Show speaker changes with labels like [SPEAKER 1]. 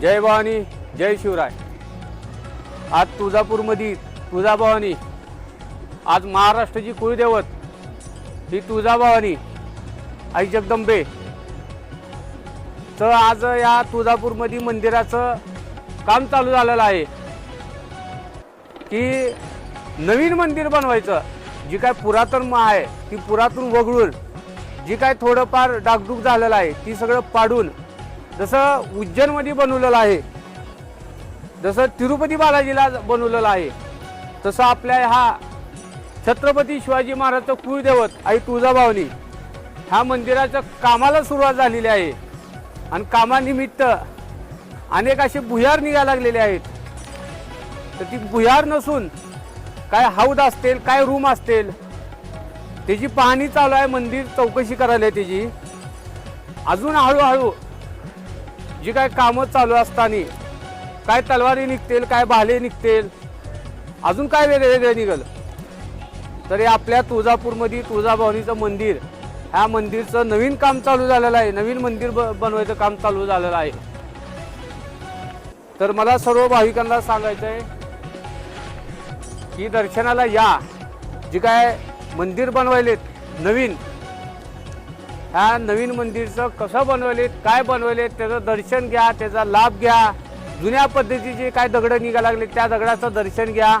[SPEAKER 1] जय भवानी जय शिवराय. आज तुळजापूरमध्ये तुळजाभवानी आज महाराष्ट्राची कुळदेवत ही तुळजाभवानी आई जगदंबे. तर आज या तुळजापूरमध्ये मंदिराचं काम चालू झालेलं आहे. की नवीन मंदिर बनवायचं जी काय पुरातन आहे ती पुरातन वगळून जी काय थोडंफार डागडूग झालेलं आहे ती सगळं पाडून जसं उज्जैनमध्ये बनवलेलं आहे जसं तिरुपती बालाजीला बनवलेलं आहे तसं आपल्या हा छत्रपती शिवाजी महाराजचं कुळदैवत आई तुळजाभावनी ह्या मंदिराच्या कामाला सुरुवात झालेली आहे. आणि कामानिमित्त अनेक असे भुयार निघायला लागलेले आहेत. तर ती भुयार नसून काय हौद असतील काय रूम असतील त्याची पाहणी चालू आहे मंदिर चौकशी करायला आहे त्याची. अजून हळूहळू जी काय कामं चालू असताना काय तलवारी निघतील काय भाले निघतील अजून काय वेगळे वेगळे निघल? तरी आपल्या तुळजापूरमध्ये तुळजाभवानीचं मंदिर ह्या मंदिरचं नवीन काम चालू झालेलं आहे. नवीन मंदिर ब बनवायचं काम चालू झालेलं आहे. तर मला सर्व भाविकांना सांगायचं आहे की दर्शनाला या. जे काय मंदिर बनवायलेत नवीन ह्या नवीन मंदिरचं कसं बनवलेत काय बनवलेत त्याचं दर्शन घ्या त्याचा लाभ घ्या. जुन्या पद्धतीचे काय दगडं निघायला लागले त्या दगडाचं दर्शन घ्या.